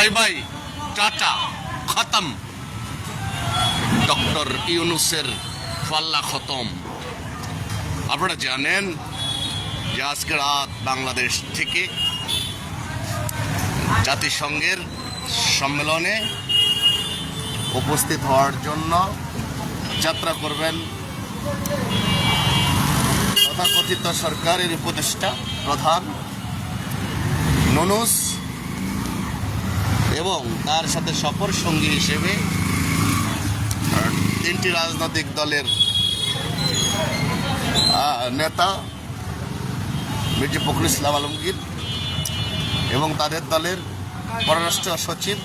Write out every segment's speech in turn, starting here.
By bye, tata, খতম। Doctor ইউনুসের পাল্লা খতম। আপনারা জানেন যে আজকে রাত বাংলাদেশ থেকে জাতিসংঘের সম্মেলনে উপস্থিত হওয়ার জন্য যাত্রা করবেন তথাকথিত সরকারের উপদেষ্টা প্রধান নুনুস এবং তার সাথে সফর সঙ্গী হিসেবে তিনটি রাজনৈতিক দলের নেতা মির্জা ফখরুল ইসলাম আলমগীর এবং তাদের দলের পররাষ্ট্র সচিব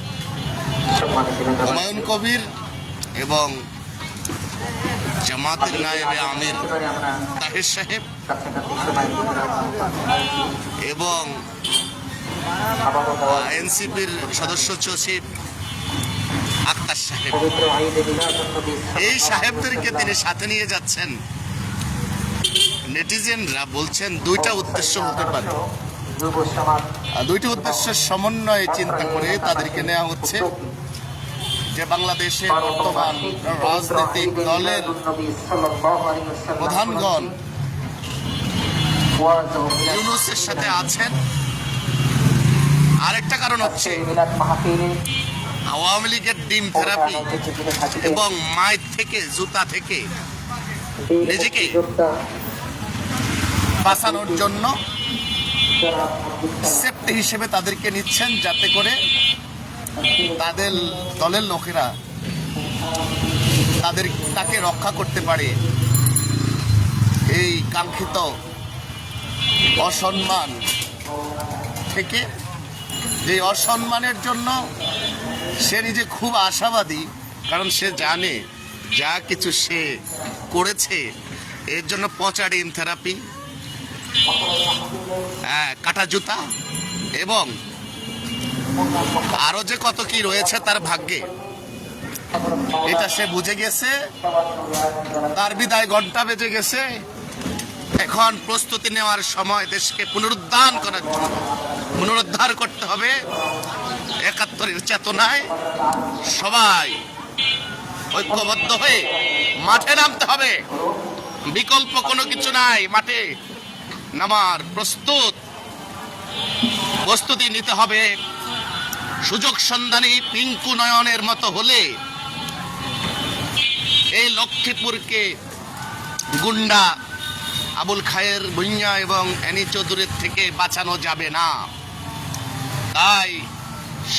হুমায়ুন কবির এবং জামাতের নায়েবে আমির তাহির সাহেব এবং এনসিপির সদস্য সচিব আক্তার সাহেব। এই সাহেবদেরকে তিনি সাথে নিয়ে যাচ্ছেন। নেটিজেনরা বলছেন, দুইটা উদ্দেশ্য হতে পারে। দুইটি উদ্দেশ্যের সমন্বয়ে চিন্তা করে তাদেরকে নেওয়া হচ্ছে যে বাংলাদেশের বর্তমান রাজনৈতিক দলের প্রধানগণ ইউনুসের সাথে আছেন। আরেকটা কারণ হচ্ছে আওয়ামী লীগের ডিম থেরাপি এবং মায়ের থেকে জুতা থেকে নিজেকে বাঁচানোর জন্য সেফটি হিসেবে তাদেরকে নিচ্ছেন যাতে করে তাদের দলের লোকেরা তাদের তাকে রক্ষা করতে পারে। এই কাঙ্ক্ষিত অসম্মান থেকে যে অসম্মানের জন্য সে নিজে খুব আশাবাদী, কারণ সে জানে যা কিছু সে করেছে, এর জন্য পচা ডিম থেরাপি হ্যাঁ কাটা জুতা এবং আরও যে কত কি রয়েছে তার ভাগ্যে। এটা সে বুঝে গেছে, তার বিদায় ঘণ্টা বেজে গেছে এখন প্রস্তুতি নেওয়ার সময় দেশকে পুনরুদ্ধার করার জন্য। পুনরুদ্ধার করতে হবে। একাত্তরের চেতনায় সবাই ঐক্যবদ্ধ হয়ে মাঠে নামতে হবে। বিকল্প কোনো কিছু নাই মাঠে। নামার প্রস্তুত। প্রস্তুতি নিতে হবে। সুযোগ সন্ধানী পিঙ্কু নয়নের মতো হলে এই লক্ষ্মীপুরকে গুন্ডা আবুল খায়ের ভুইয়া এবং অ্যানি চৌধুরীর থেকে বাঁচানো যাবে না। তাই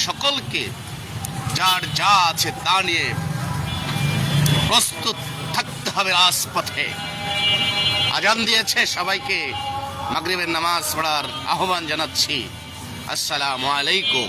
সকলকে যার যা আছে তা নিয়ে প্রস্তুত থাকতে হবে রাজপথে। আজান দিয়েছে সবাইকে। মাগরিবের নামাজ পড়ার আহ্বান জানাচ্ছি। আসসালামু আলাইকুম।